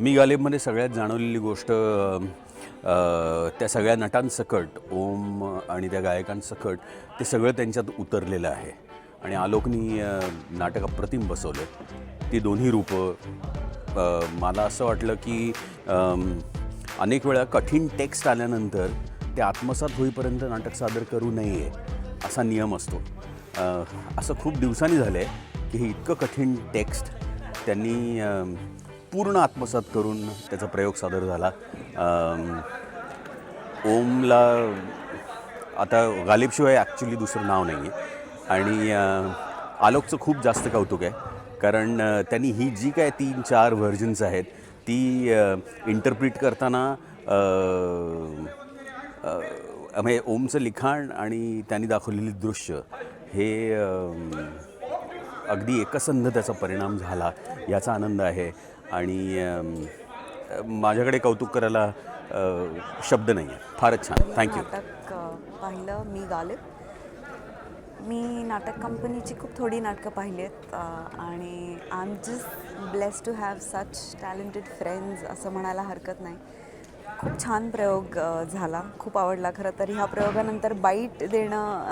मी गालिबमध्ये सगळ्यात जाणवलेली गोष्ट त्या सगळ्या नटांसकट ओम आणि त्या गायकांसकट ते सगळं त्यांच्यात उतरलेलं आहे. आणि आलोकनी नाटक अप्रतिम बसवलं. ती दोन्ही रूपं मला असं वाटलं की अनेक वेळा कठीण टेक्स्ट आल्यानंतर ते आत्मसात होईपर्यंत नाटक सादर करू नये असा नियम असतो. असं खूप दिवसांनी झालं आहे की हे इतकं कठीण टेक्स्ट त्यांनी पूर्ण आत्मसात करून त्याचा प्रयोग सादर झाला. ओमला आता गालिबशिवाय ॲक्च्युली दुसरं नाव नाही आहे आणि आलोकचं खूप जास्त कौतुक आहे. कारण त्यांनी ही जी काय तीन चार व्हर्जन्स आहेत ती इंटरप्रिट करताना म्हणजे ओमचं लिखाण आणि त्यांनी दाखवलेली दृश्य हे अगदी एकसंध त्याचा परिणाम झाला याचा आनंद आहे. आणि माझ्याकडे कौतुक करायला शब्द नाही आहे फारच छान. थँक्यू नाटक पाहिलं मी गालिब मी नाटक कंपनीची खूप थोडी नाटकं पाहिली आहेत आणि I am just bless to have such talented friends असं म्हणायला हरकत नाही. खूप छान प्रयोग झाला. खूप आवडला खरं तर. ह्या प्रयोगानंतर बाईट देणं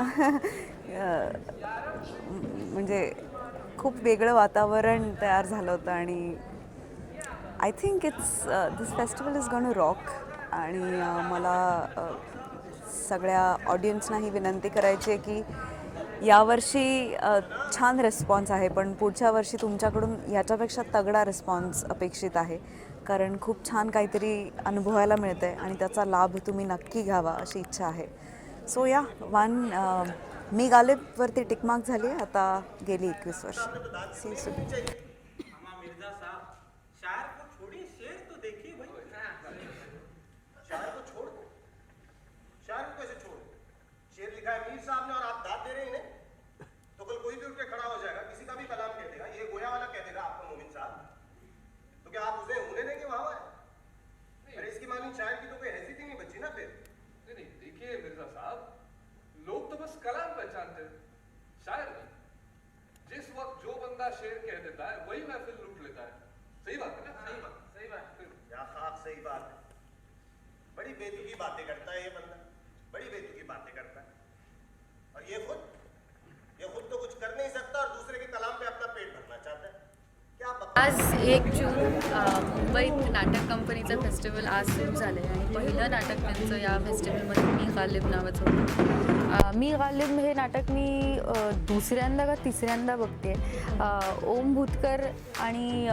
म्हणजे खूप वेगळं वातावरण तयार झालं होतं आणि I think it's this festival is gonna rock आणि uh, मला uh, सगळ्या ऑडियन्सना ही विनंती करायची आहे की यावर्षी uh, छान रिस्पॉन्स आहे पण पुढच्या वर्षी तुमच्याकडून याच्यापेक्षा तगडा रिस्पॉन्स अपेक्षित आहे. कारण खूप छान काहीतरी अनुभवायला मिळतं आहे आणि त्याचा लाभ तुम्ही नक्की घ्यावा अशी इच्छा आहे. सो या वन मी गालिबवरती टिकमार्क झाली आता गेली एकवीस वर्ष. सी सू अम्मा मिर्जा साहब शायर को छोड़िए शेर तो देखिए भाई शायर को छोड़ दो शायर को कैसे छोड़ दो शेर लिखा है मीर साहब ने और आप दाद दे रहे हैं इन्हें तो कल कोई भी उठ के खड़ा हो जाएगा किसी का भी कलाम कह देगा ये गोया वाला कह देगा आपको मोमिन साहब तो क्या आप उसे होने देंगे वहां अरे इसकी मानी शायर की तो कोई हैसियत ही नहीं बची ना फिर नहीं नहीं देखिए मिर्जा साहब लोग तो बस कलाम पहचानते हैं शायर नहीं जिस वक्त जो बंदा शेर कह देता है वही महफिल लूट लेता है सही बात है ना सही बात सही बात या खाक सही बात है बड़ी बेतुकी बातें करता है ये बंदा बड़ी बेतुकी बातें करता है और ये खुद ये खुद तो कुछ कर नहीं सकता और दूसरे के कलाम पे अपना पेट भरना चाहता है क्या बकवास आज एक जून अ, मुंबईत नाटक फेस्टिवल आज सुरू झालं आहे आणि पहिलं नाटक त्यांचं या फेस्टिवलमध्ये मी गालिब नावाचं होतं. मी गालिब हे नाटक मी दुसऱ्यांदा का तिसऱ्यांदा बघते. ओम भूतकर आणि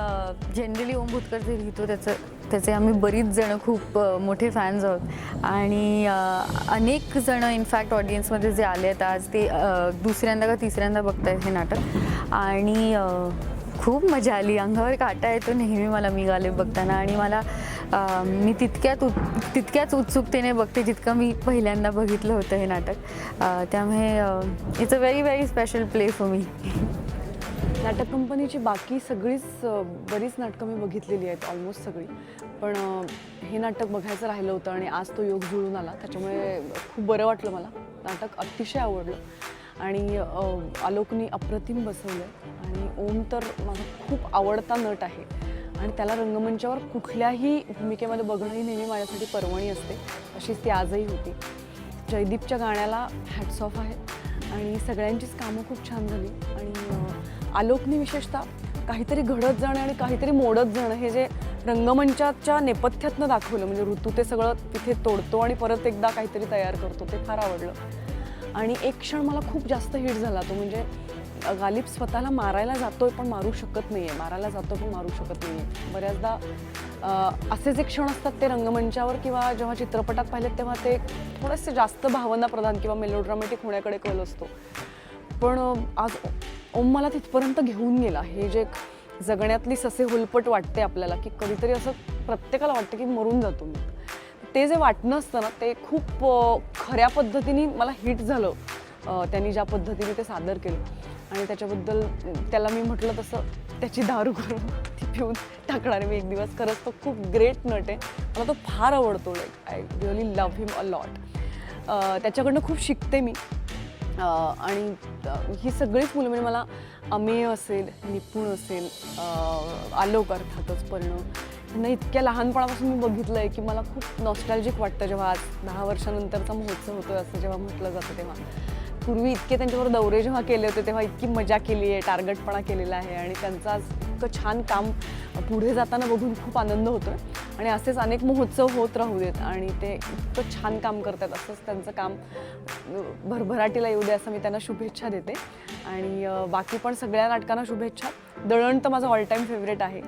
जनरली ओम भूतकर जे लिहितो त्याचं त्याचे आम्ही बरीच जणं खूप मोठे फॅन्स आहोत. आणि अनेक जणं इनफॅक्ट ऑडियन्समध्ये जे आले आहेत आज ते दुसऱ्यांदा का तिसऱ्यांदा बघतायत हे नाटक. आणि खूप मजा आली. अंगावर काटा येतो नेहमी मला मी गाले बघताना. आणि मला मी तितक्यात उत तितक्याच उत्सुकतेने बघते जितकं मी पहिल्यांदा बघितलं होतं हे नाटक. त्यामुळे it's a very very special play for me नाटक कंपनीची बाकी सगळीच बरीच नाटकं मी बघितलेली आहेत ऑलमोस्ट सगळी. पण हे नाटक बघायचं राहिलं होतं आणि आज तो योग जुळून आला त्याच्यामुळे खूप बरं वाटलं मला. नाटक अतिशय आवडलं. आणि आलोकनी अप्रतिम बसवलं आणि ओम तर माझा खूप आवडता नट आहे. आणि त्याला रंगमंचावर कुठल्याही भूमिकेमध्ये बघणंही नेहमी माझ्यासाठी पर्वणी असते. अशीच ती आजही होती. जयदीपच्या गाण्याला हॅट्स ऑफ आहे. आणि सगळ्यांचीच कामं खूप छान झाली. आणि आलोकनी विशेषतः काहीतरी घडत जाणं आणि काहीतरी मोडत जाणं हे जे रंगमंचाच्या नेपथ्यातनं दाखवलं म्हणजे ऋतू ते सगळं तिथे तोडतो आणि परत एकदा काहीतरी तयार करतो ते फार आवडलं. आणि एक क्षण मला खूप जास्त हिट झाला तो म्हणजे गालिब स्वतःला मारायला जातोय पण मारू शकत नाही आहे मारायला जातो पण मारू शकत नाही आहे बऱ्याचदा असे जे क्षण असतात ते रंगमंचावर किंवा जेव्हा चित्रपटात पाहिलेत तेव्हा ते थोडेसे जास्त भावना प्रधान किंवा मेलोड्रामॅटिक होण्याकडे कल असतो. पण आज ओम मला तिथपर्यंत घेऊन गेला. हे जे जगण्यातली ससे होलपट वाटते आपल्याला की कधीतरी असं प्रत्येकाला वाटतं की मरून जातो मी. ते जे वाटणं असतं ना ते खूप खऱ्या पद्धतीने मला हिट झालं. त्यांनी ज्या पद्धतीने ते सादर केलं. आणि त्याच्याबद्दल त्याला मी म्हटलं तसं त्याची दारू करून ती पिऊन टाकणार आहे मी एक दिवस. खरंच तो खूप ग्रेट नट आहे. मला तो फार आवडतो like I really love him a lot त्याच्याकडनं खूप शिकते मी. आणि ही सगळीच मुलं म्हणजे मला अमेय असेल निपुण असेल आलोक अर्थातच परिणव त्यांना इतक्या लहानपणापासून मी बघितलं आहे की मला खूप नॉस्टॅल्जिक वाटतं जेव्हा आज दहा वर्षानंतरचा महोत्सव होतो असं जेव्हा म्हटलं जातं तेव्हा. पूर्वी इतके त्यांच्यावर दौरे जेव्हा केले होते तेव्हा इतकी मजा केली आहे टार्गेटपणा केलेला आहे आणि त्यांचा इतकं छान काम पुढे जाताना बघून खूप आनंद होतो आणि असेच अनेक महोत्सव होत राहू देत आणि ते इतकं छान काम करतात असंच त्यांचं काम भरभराटीला येऊ दे असं मी त्यांना शुभेच्छा देते. आणि बाकी पण सगळ्या नाटकांना शुभेच्छा. दळण तर माझं ऑल टाईम फेवरेट आहे.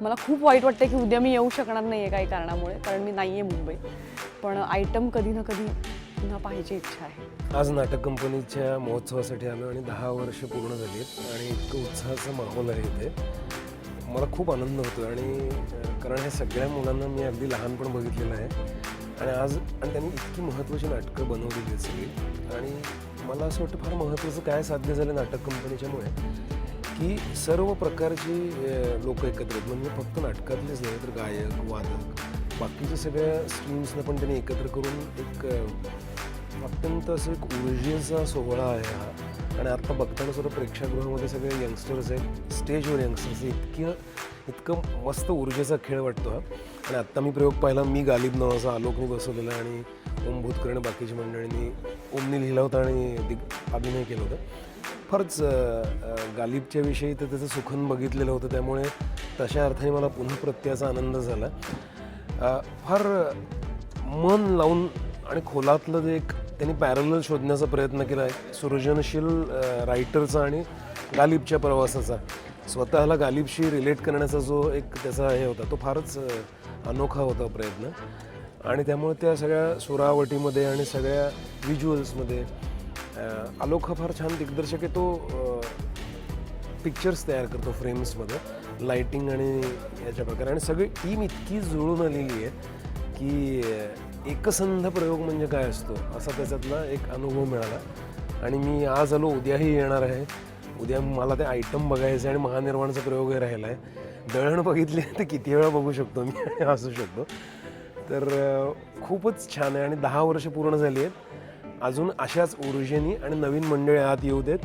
मला खूप वाईट वाटतं की उद्या मी येऊ शकणार नाही आहे काही कारणामुळे कारण मी नाही आहे मुंबई पण आयटम कधी ना कधी पुन्हा पाहायची इच्छा आहे. आज नाटक कंपनीच्या महोत्सवासाठी आलो आणि दहा वर्ष पूर्ण झाली आहेत आणि इतकं उत्साहाचा माहोल आहे इथे. मला खूप आनंद होतो आणि अं, कारण ह्या सगळ्या मुलांना मी अगदी लहानपण बघितलेलं आहे. आणि आज आणि त्यांनी इतकी महत्त्वाची नाटकं बनवलेली आहेत सगळी. आणि मला असं वाटतं फार महत्त्वाचं काय साध्य झालं नाटक कंपनीच्यामुळे की सर्व प्रकारची लोक एकत्र आहेत. म्हणजे फक्त नाटकातलेच नाही तर गायक वादक बाकीच्या सगळ्या स्ट्रीम्सना पण त्यांनी एकत्र करून एक अत्यंत असं एक ऊर्जेचा सोहळा आहे हा. आणि आत्ता बघताना सुद्धा प्रेक्षागृहामध्ये सगळे यंगस्टर्स आहेत. स्टेजवर यंगस्टर्स इतकं इतकं मस्त ऊर्जेचा खेळ वाटतो हा. आणि आत्ता मी प्रयोग पाहिला मी गालिब नावाचा आलोकनी बसवलेला आणि ओम भूतकर बाकीच्या मंडळींनी ओमनी लिहिला होता आणि दिग अभिनय केला होता. फारच गालिबच्या विषयी तर त्याचं सुखन बघितलेलं होतं. त्यामुळे तशा अर्थाने मला पुन्हा प्रत्ययाचा आनंद झाला. फार मन लावून आणि खोलातलं जे एक त्यांनी पॅरल शोधण्याचा प्रयत्न केला आहे सृजनशील रायटरचा आणि गालिबच्या प्रवासाचा. स्वतःला गालिबशी रिलेट करण्याचा जो एक त्याचा हे होता तो फारच अनोखा होता प्रयत्न. आणि त्यामुळे त्या सगळ्या सुरावटीमध्ये आणि सगळ्या व्हिज्युअल्समध्ये आलोक हा फार छान दिग्दर्शक आहे तो पिक्चर्स तयार करतो फ्रेम्समध्ये लाईटिंग आणि याच्या प्रकारे. आणि सगळी टीम इतकी जुळून आलेली आहे की एकसंध प्रयोग म्हणजे काय असतो? असा त्याच्यातला एक अनुभव मिळाला. आणि मी आज आलो उद्याही येणार आहे. उद्या मला ते आयटम बघायचे आणि महानिर्माणचा प्रयोगही राहिला आहे. दळण बघितली तर किती वेळा बघू शकतो मी आणि असू शकतो. तर खूपच छान आहे आणि दहा वर्ष पूर्ण झाली आहेत. अजून अशाच ऊर्जेनी आणि नवीन मंडळी आत येऊ देत.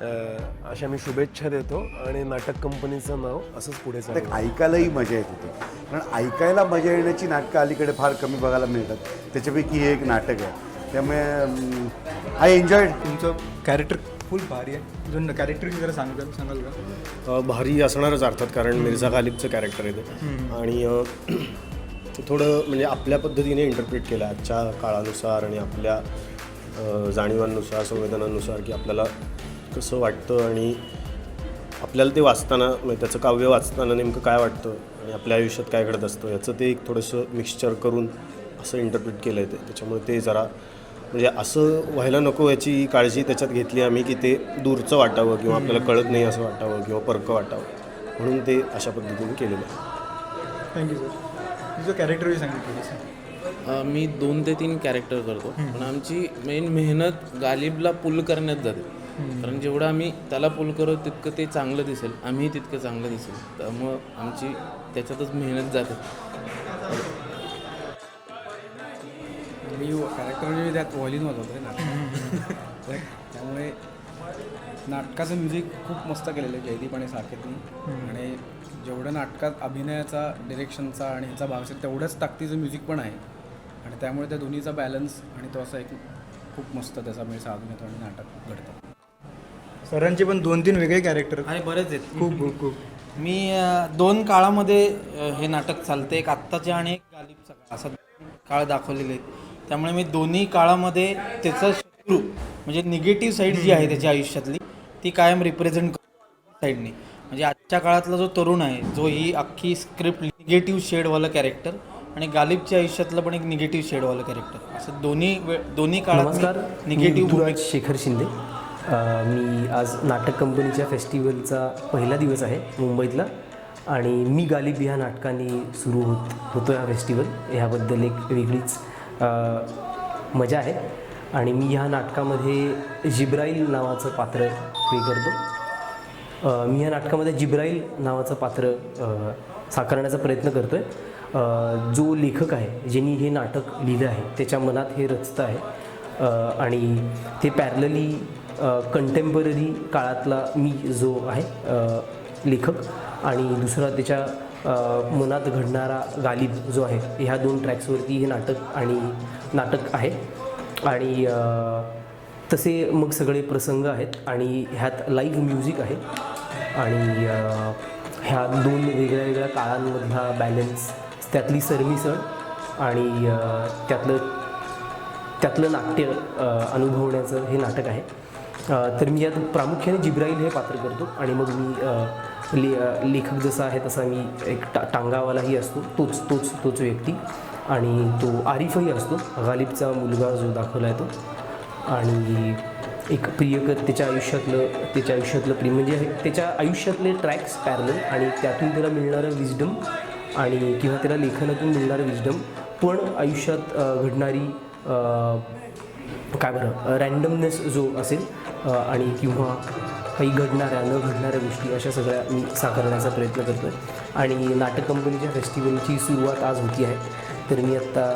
अशा मी शुभेच्छा देतो आणि नाटक कंपनीचं नाव असंच पुढे ते चालेल ऐकायलाही मजा येत होती कारण ऐकायला मजा येण्याची नाटकं अलीकडे फार कमी बघायला मिळतात. त्याच्यापैकी हे एक नाटक आहे. त्यामुळे आय एन्जॉयड तुमचं कॅरेक्टर फुल भारी आहे. अजून कॅरेक्टरची जरा सांगाल सांगाल का? भारी असणारच अर्थात कारण मिर्झा गालिबचं कॅरेक्टर आहे ते. आणि थोडं म्हणजे आपल्या पद्धतीने इंटरप्रिट केलं आजच्या काळानुसार आणि आपल्या जाणीवांनुसार संवेदनांनुसार की आपल्याला कसं वाटतं आणि आपल्याला ते वाचताना म्हणजे त्याचं काव्य वाचताना नेमकं काय वाटतं आणि आपल्या आयुष्यात काय घडत असतं याचं ते एक थोडंसं मिक्सचर करून असं इंटरप्रिट केलं आहे ते. त्याच्यामुळे ते जरा म्हणजे असं व्हायला नको याची काळजी त्याच्यात घेतली आम्ही की ते दूरचं वाटावं किंवा आपल्याला कळत नाही असं वाटावं किंवा परकं वाटावं. म्हणून ते अशा पद्धतीने केलेलं आहे. थँक्यू सर तुझं कॅरेक्टर सांगितलं थोडंसं अ, मी दोन ते तीन कॅरेक्टर करतो. पण आमची मेन मेहनत गालिबला पुल करण्यात जाते. कारण जेवढं आम्ही त्याला पुल करू तितकं ते चांगलं दिसेल. आम्ही तितकं चांगलं दिसेल. त्यामुळं आमची त्याच्यातच मेहनत जाते. मी कॅरेक्टर म्हणजे त्यात व्हॉलिन वाजवतो त्यामुळे नाटकाचं म्युझिक खूप मस्त केलेलं आहे जयदीप आणि साकेतनी. आणि जेवढं नाटकात अभिनयाचा डिरेक्शनचा आणि ह्याचा भाग असेल तेवढंच ताकदीचं म्युझिक पण आहे. आणि त्यामुळे त्या दोन्हीचा बॅलन्स आणि तो असा एक खूप मस्त त्याचा मेळ साधून येतो आणि नाटक घडतं. सरांचे पण दोन तीन वेगळे कॅरेक्टर आणि बरेच आहेत. खूप खूप खूप. मी दोन काळामध्ये हे नाटक चालते. एक आत्ताचे आणि एक गालिबचा काळ असा काळ दाखवलेले आहेत. त्यामुळे मी दोन्ही काळामध्ये त्याचा शत्रू म्हणजे निगेटिव्ह साईड जी आहे त्याच्या आयुष्यातली ती कायम रिप्रेझेंट साईडने म्हणजे आजच्या काळातला जो तरुण आहे जो ही अख्खी स्क्रिप्ट निगेटिव्ह शेडवालं कॅरेक्टर आणि गालिबच्या आयुष्यातलं पण एक निगेटिव्ह शेडवालं कॅरेक्टर असं दोन्ही वेळ दोन्ही काळात निगेटिव्ह शेखर शिंदे. मी आज नाटक कंपनीच्या फेस्टिवलचा पहिला दिवस आहे मुंबईतला. आणि मी गालिब ह्या नाटकाने सुरू होत होतो हा फेस्टिवल. ह्याबद्दल एक वेगळीच मजा आहे. आणि मी ह्या नाटकामध्ये जिब्राईल नावाचं पात्र प्ले करतो. मी ह्या नाटकामध्ये जिब्राईल नावाचं पात्र साकारण्याचा प्रयत्न करतो आहे जो लेखक आहे ज्यांनी हे नाटक लिहिलं आहे त्याच्या मनात हे रचतं आहे. आणि ते पॅरलली कंटेम्पररी काळातला मी जो आहे लेखक आणि दुसरा त्याच्या मनात घडणारा गालिब जो आहे ह्या दोन ट्रॅक्सवरती हे नाटक आणि नाटक आहे. आणि तसे मग सगळे प्रसंग आहेत आणि ह्यात लाईव्ह म्युझिक आहे. आणि ह्या दोन वेगळ्या वेगळ्या काळांमधला बॅलन्स त्यातली सरमिसळ आणि त्यातलं त्यातलं नाट्य अनुभवण्याचं हे नाटक आहे. तर मी यात प्रामुख्याने जिब्राईल हे पात्र करतो आणि मग मी ले लेखक जसा आहे तसा मी एक टा टांगावालाही असतो. तोच तोच तोच व्यक्ती. आणि तो आरिफही असतो. गालिबचा मुलगा जो दाखवला आहे तो. आणि एक प्रियकर त्याच्या आयुष्यातलं त्याच्या आयुष्यातलं प्रिय म्हणजे त्याच्या आयुष्यातले ट्रॅक्स पॅरल आणि त्यातून त्याला मिळणारं विजडम आणि किंवा त्याला लेखनातून मिळणारं विजडम पण आयुष्यात घडणारी काय बरं रॅन्डमनेस जो असेल आणि किंवा काही घडणाऱ्या न घडणाऱ्या गोष्टी अशा सगळ्या मी साकारण्याचा प्रयत्न करतो आहे आणि नाटक कंपनीच्या फेस्टिवलची सुरुवात आज होती आहे तर मी आत्ता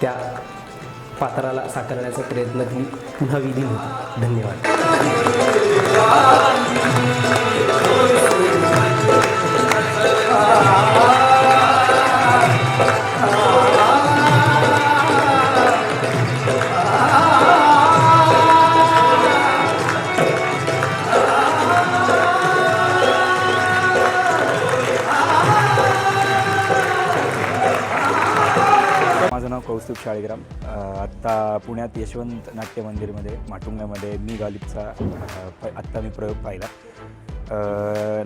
त्या पात्राला साकारण्याचा प्रयत्न मी पुन्हा विधी होतो धन्यवाद. शाळीग्राम आत्ता पुण्यात यशवंत नाट्य मंदिरमध्ये माटुंग्यामध्ये मी गालिबचा आत्ता मी प्रयोग पाहिला.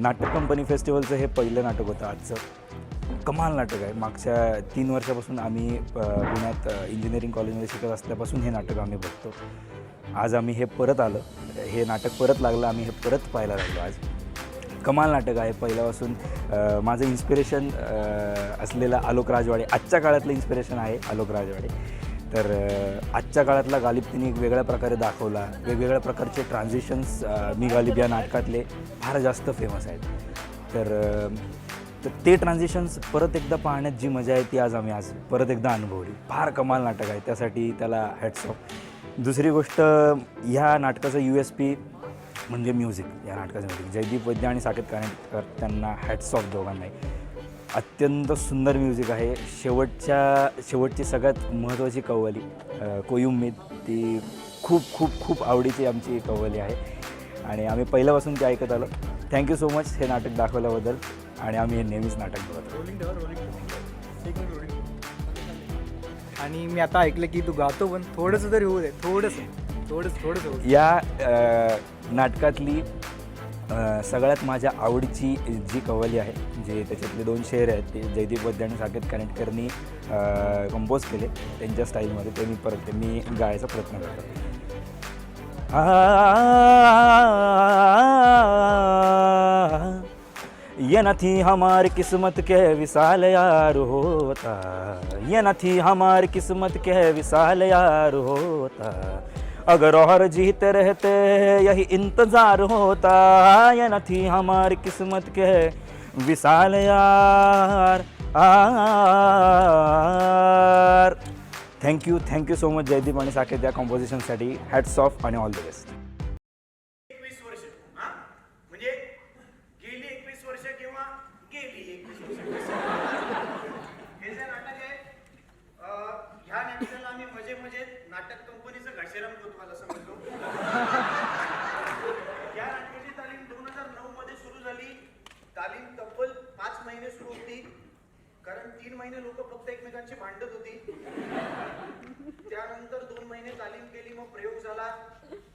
नाटक कंपनी फेस्टिवलचं हे पहिलं नाटक होतं आजचं. कमाल नाटक आहे. मागच्या तीन वर्षापासून आम्ही पुण्यात इंजिनिअरिंग कॉलेजमध्ये शिकत असल्यापासून हे नाटक आम्ही बघतो. आज आम्ही हे परत आलं. हे नाटक परत लागलं आम्ही हे परत पाहायला लागलो आज. कमाल नाटक आहे. पहिल्यापासून माझं इन्स्पिरेशन असलेलं आलोक राजवाडे. आजच्या काळातलं इन्स्पिरेशन आहे आलोक राजवाडे. तर आजच्या काळातला गालिब तिने एक वेगळ्या प्रकारे दाखवला. वेगवेगळ्या प्रकारचे ट्रान्झिशन्स मी गालिब या नाटकातले फार जास्त फेमस आहेत. तर तर ते ट्रान्झिशन्स परत एकदा पाहण्यात जी मजा आहे ती आज आम्ही आज परत एकदा अनुभवली. फार कमाल नाटक आहे. त्यासाठी त्याला हॅट्स ऑफ दुसरी गोष्ट ह्या नाटकाचं यू एस पी म्हणजे म्युझिक या नाटकाचं म्युझिक जयदीप वैद्य आणि साकेत कानेटकर त्यांना हॅट्स ऑफ दोघांनाही. अत्यंत सुंदर म्युझिक आहे. शेवटच्या शेवटची सगळ्यात महत्त्वाची कव्वाली अ, कोई उम्मीद ती खूप खूप खूप आवडीची आमची कव्वाली आहे. आणि आम्ही पहिल्यापासून ते ऐकत आलो. थँक्यू सो मच हे नाटक दाखवल्याबद्दल. आणि आम्ही हे नेहमीच नाटक बघत आणि मी आता ऐकलं की तू गातो पण थोडंसं तरी होऊ दे. थोडंसं. या अ, नाटकातली अ, सगळ्यात माझ्या आवडीची जी कव्वाली आहे जे त्याच्यातले दोन शेर आहेत ते जयदीप वद्य आणि साकेत कानेटकरनी कंपोज केले. त्यांच्या स्टाईलमध्ये ते मी परत ते मी गायचा प्रयत्न करतो. ये न थी किस्मत के विशाल यार होता ये न थी किस्मत के विशाल यार होता। अगर और जीते रहते यही इंतज़ार होता। ये न थी हमारी किस्मत के विशाल यार। R. Thank you thank you so much Jaydeep आणि साकेत या कॉम्पोजिशनसाठी हॅट्स ऑफ आणि ऑल द बेस्ट एकवीस वर्ष हा म्हणजे गेली एकवीस वर्ष किंवा गेली एकवीस वर्ष हे जे नाटक आहे अं, ह्या नाटकाला आम्ही मजे मजे नाटक कंपनीचं घाशेराम कोतवाल असं म्हणतो या नाटकाची तालीम दोन हजार नऊ मध्ये सुरू झाली तालीम तब्बल पाच महिने सुरू होती कारण तीन महिने लोक फक्त एकमेकांची भांडत होती. त्यानंतर दोन महिने तालीम केली मग प्रयोग झाला.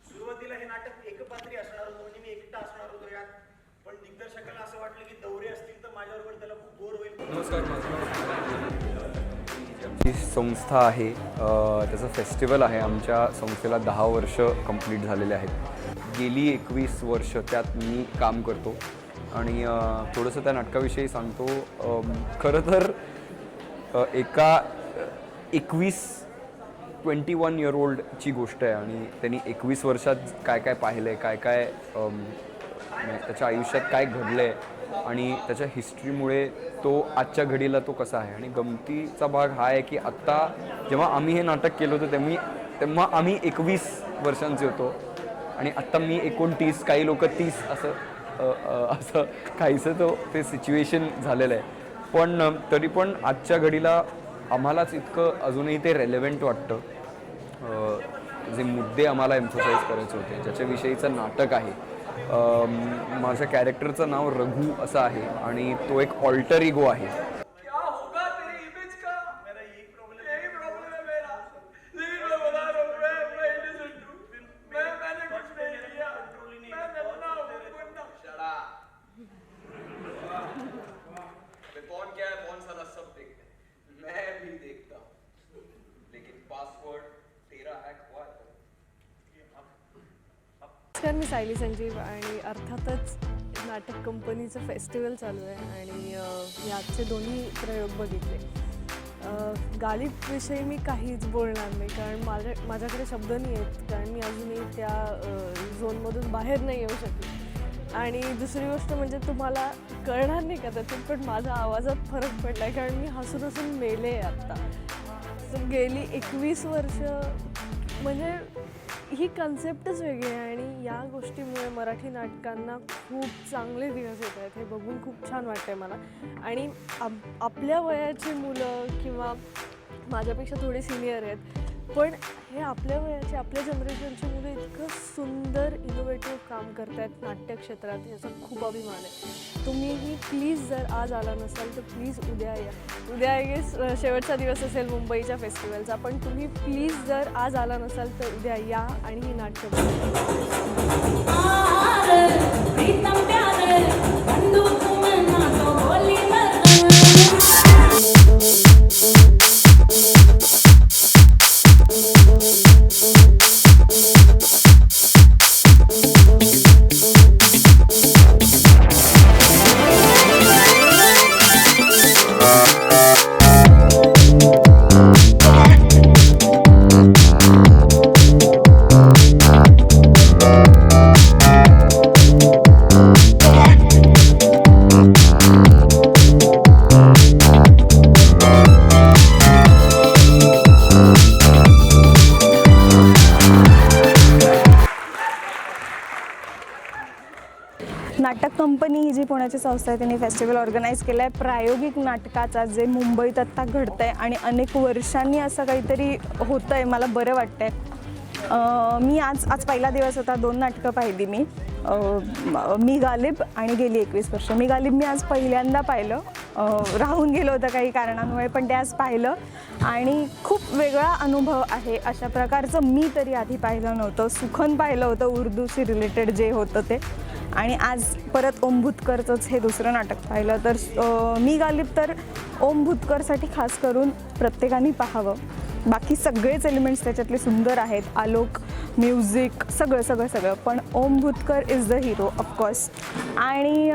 सुरुवातीला हे नाटक एकपात्री असणार होतं म्हणजे मी एकटा असणार होतो यात. पण दिग्दर्शकाला असं वाटलं की दौरे असतील तर माझ्याबरोबर त्याला खूप बोर होईल. नमस्कार जी संस्था आहे अ, त्याचं फेस्टिवल आहे. आमच्या संस्थेला दहा वर्ष कंप्लीट झालेले आहेत. गेली एकवीस वर्ष त्यात मी काम करतो. आणि थोडंसं त्या नाटकाविषयी सांगतो. खरं तर एका एकवीस ट्वेंटी वन इयर ओल्डची गोष्ट आहे आणि त्यांनी एकवीस वर्षात काय काय पाहिलं आहे काय काय म्हणजे त्याच्या आयुष्यात काय घडलं आहे आणि त्याच्या हिस्ट्रीमुळे तो आजच्या घडीला तो कसा आहे. आणि गमतीचा भाग हा आहे की आत्ता जेव्हा आम्ही हे नाटक केलं होतं तेव्हा तेव्हा आम्ही एकवीस वर्षांचे होतो आणि आत्ता मी एकोणतीस काही लोक तीस असं असं काहीसं तो ते सिच्युएशन झालेलं आहे. पण तरी पण आजच्या घडीला आम्हालाच इतकं अजूनही ते रेलेव्हंट वाटतं. जे मुद्दे आम्हाला एम्फोसाईज करायचे होते ज्याच्याविषयीचं नाटक आहे. माझ्या कॅरेक्टरचं नाव रघु असं आहे आणि तो एक ऑल्टर इगो आहे क्या होगा तेरे इमेज का मेरा यही प्रॉब्लम यही प्रॉब्लम है मेरा लेकिन मैं बता रहा हूँ मैं मैं innocent हूँ मैं मैंने कुछ नहीं किया मैं नन्ना हूँ मुन्ना शट अप अबे कौन क्या है कौन सारा सब देखते हैं मैं भी देखता हूँ लेकिन पासवर्ड तेरा हैक हुआ है नमस्कार मी सायली संजीव आणि अर्थातच नाटक कंपनीचं फेस्टिवल चालू आहे आणि याचे दोन्ही प्रयोग बघितले. गालिबविषयी मी काहीच बोलणार नाही कारण माझ्या माझ्याकडे शब्द नाही आहेत कारण मी अजूनही त्या झोनमधून बाहेर नाही येऊ शकले. आणि दुसरी गोष्ट म्हणजे तुम्हाला कळणार नाही कदाचित पण माझ्या आवाजात फरक पडला आहे कारण मी हसून हसून मेले आहे आत्ता. गेली एकवीस वर्ष म्हणजे ही कन्सेप्टच वेगळी आहे आणि या गोष्टीमुळे मराठी नाटकांना खूप चांगले दिवस येत आहेत. हे बघून खूप छान वाटतंय मला. आणि आप आपल्या वयाची मुलं किंवा माझ्यापेक्षा थोडी सिनियर आहेत पण हे आपल्या वयाचे आपल्या जनरेशनची मुलं इतकं सुंदर इनोव्हेटिव्ह काम करत आहेत नाट्यक्षेत्रात याचा खूप अभिमान आहे. तुम्हीही प्लीज जर आज आला नसाल तर प्लीज उद्या या. उद्या आय गेस शेवटचा दिवस असेल मुंबईच्या फेस्टिवलचा पण तुम्ही प्लीज जर आज आला नसाल तर उद्या या आणि ही नाट्य संस्था आहे त्यांनी फेस्टिवल ऑर्गनाईज केलं आहे प्रायोगिक नाटकाचा जे मुंबईत आत्ता घडतं आहे आणि अनेक वर्षांनी असं काहीतरी होतं आहे मला बरं वाटतं आहे मी आज आज पहिला दिवस होता दोन नाटकं पाहिली मी. मी गालिब आणि गेली एकवीस वर्ष. मी गालिब मी आज पहिल्यांदा पाहिलं. राहून गेलं होतं काही कारणांमुळे पण ते आज पाहिलं. आणि खूप वेगळा अनुभव आहे. अशा प्रकारचं मी तरी आधी पाहिलं नव्हतं. सुखन पाहिलं होतं उर्दूशी रिलेटेड जे होतं ते. आणि आज परत ओम भुतकरचंच हे दुसरं नाटक पाहिलं. तर मी गालिब तर ओम भुतकरसाठी खास करून प्रत्येकाने पाहावं. बाकी सगळेच एलिमेंट्स त्याच्यातले सुंदर आहेत. आलोक म्युझिक सगळं सगळं सगळं. पण Om Bhutkar is the hero of course आणि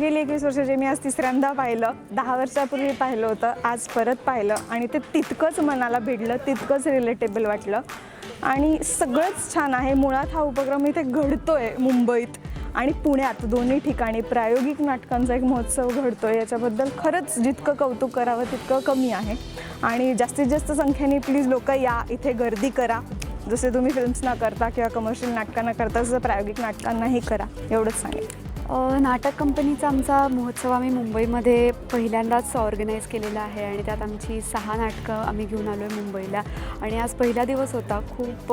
गेली एकवीस वर्ष जे मी आज तिसऱ्यांदा पाहिलं दहा वर्षापूर्वी पाहिलं होतं आज परत पाहिलं आणि ते तितकंच मनाला भिडलं तितकंच रिलेटेबल वाटलं. आणि सगळंच छान आहे. मुळात हा उपक्रम इथे आहे मुंबईत. आणि पुण्यात दोन्ही ठिकाणी प्रायोगिक नाटकांचा एक महोत्सव घडतो आहे याच्याबद्दल खरंच जितकं कौतुक करावं तितकं कमी आहे. आणि जास्तीत जास्त संख्येने प्लीज लोक या इथे गर्दी करा. जसे तुम्ही फिल्म्सना करता किंवा कमर्शियल नाटकांना करता तसं प्रायोगिक नाटकांनाही करा. एवढंच सांगेल नाटक कंपनीचा आमचा महोत्सव आम्ही मुंबईमध्ये पहिल्यांदाच ऑर्गनाईज केलेला आहे आणि त्यात आमची सहा नाटकं आम्ही घेऊन आलो आहे मुंबईला. आणि आज पहिला दिवस होता. खूप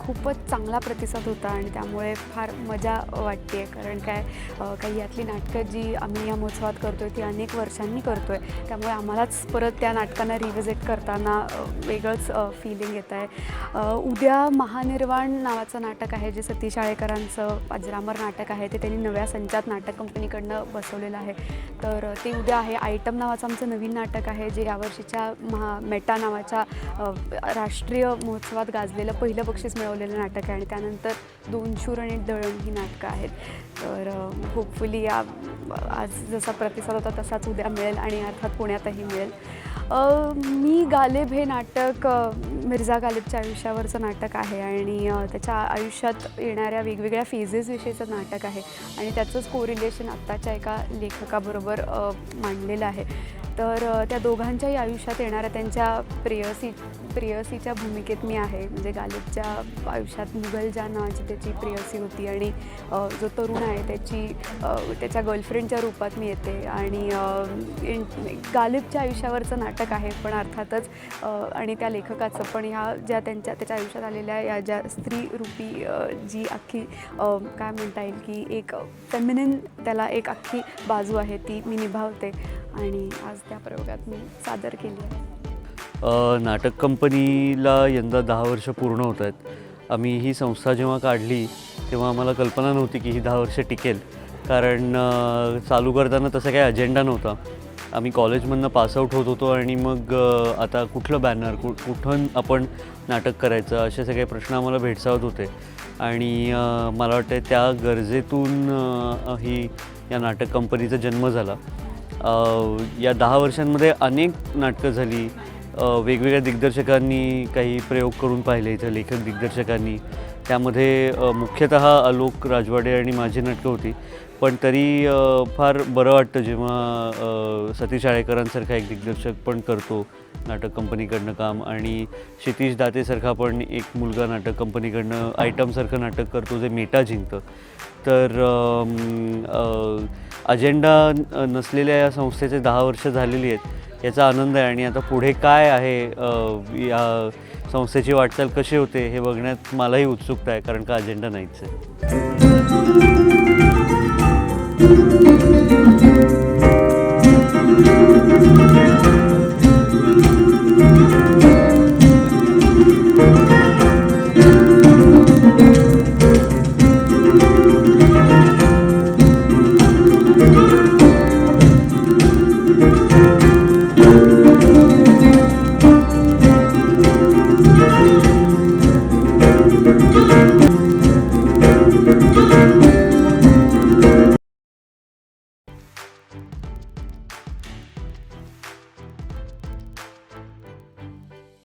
खूपच चांगला प्रतिसाद होता आणि त्यामुळे फार मजा वाटते कारण काय काही यातली नाटकं जी आम्ही या महोत्सवात करतो आहे ती अनेक वर्षांनी करतो आहे त्यामुळे आम्हालाच परत त्या नाटकांना रिव्हिजिट करताना वेगळंच फिलिंग येत आहे उद्या महानिर्वाण नावाचं नाटक आहे जे सतीश आळेकरांचं अजरामर नाटक आहे. ते त्यांनी नव्या संचात नाटक कंपनीकडनं बसवलेलं आहे. तर ते उद्या आहे. आयटम नावाचं आमचं नवीन नाटक आहे जे यावर्षीच्या महा मेटा नावाच्या राष्ट्रीय महोत्सवात गाजलेलं पहिलं बक्षीस मिळवलेलं नाटक आहे. आणि त्यानंतर दोन शूर आणि दळण ही नाटकं आहेत. तर होपफुली या आज जसा प्रतिसाद होता तसाच उद्या मिळेल आणि अर्थात पुण्यातही मिळेल. मी गालिब हे नाटक मिर्झा गालिबच्या आयुष्यावरचं नाटक आहे. आणि त्याच्या आयुष्यात येणाऱ्या वेगवेगळ्या फेजेसविषयीचं नाटक आहे. आणि त्याचंच कोरिलेशन आत्ताच्या एका लेखकाबरोबर मांडलेलं आहे. तर त्या दोघांच्याही आयुष्यात येणाऱ्या त्यांच्या प्रेयसी प्रेयसीच्या भूमिकेत मी आहे. म्हणजे गालिबच्या आयुष्यात मुघल ज्या नावाची त्याची प्रेयसी होती आणि जो तरुण आहे त्याची त्याच्या गर्लफ्रेंडच्या रूपात मी येते. आणि गालिबच्या आयुष्यावरचं नाटक आहे पण अर्थातच आणि त्या लेखकाचं पण ह्या ज्या त्यांच्या त्याच्या आयुष्यात आलेल्या या ज्या स्त्रीरूपी जी अख्खी काय म्हणता येईल की एक फेमिनिन त्याला एक अख्खी बाजू आहे ती मी निभावते. आणि आज त्या प्रयोगात मी सादर केली आहे. नाटक कंपनीला यंदा दहा वर्ष पूर्ण होत आहेत. आम्ही ही संस्था जेव्हा काढली तेव्हा आम्हाला कल्पना नव्हती की ही दहा वर्ष टिकेल. कारण चालू करताना तसा काही अजेंडा नव्हता. आम्ही कॉलेजमधनं पासआउट होत होतो आणि मग आता कुठलं बॅनर कु कुठून आपण नाटक करायचं असे सगळे प्रश्न आम्हाला भेडसावत होते. आणि मला वाटतं त्या गरजेतून ही या नाटक कंपनीचा जन्म झाला. या दहा वर्षांमध्ये अनेक नाटकं झाली. वेगवेगळ्या दिग्दर्शकांनी काही प्रयोग करून पाहिले इथं लेखक दिग्दर्शकांनी. त्यामध्ये मुख्यतः आलोक राजवाडे आणि माझी नाटकं होती. पण तरी फार बरं वाटतं जेव्हा सतीश आळेकरांसारखा एक दिग्दर्शक पण करतो नाटक कंपनीकडनं काम आणि क्षितिश दातेसारखा पण एक मुलगा नाटक कंपनीकडनं आयटमसारखं नाटक करतो जे मेटा जिंकतं. तर अजेंडा नसलेल्या या संस्थेचे दहा वर्ष झालेली आहेत याचा आनंद आहे. आणि आता पुढे काय आहे या संस्थेची वाटचाल कशी होते हे बघण्यात मलाही उत्सुकता आहे कारण का अजेंडा नाहीच आहे.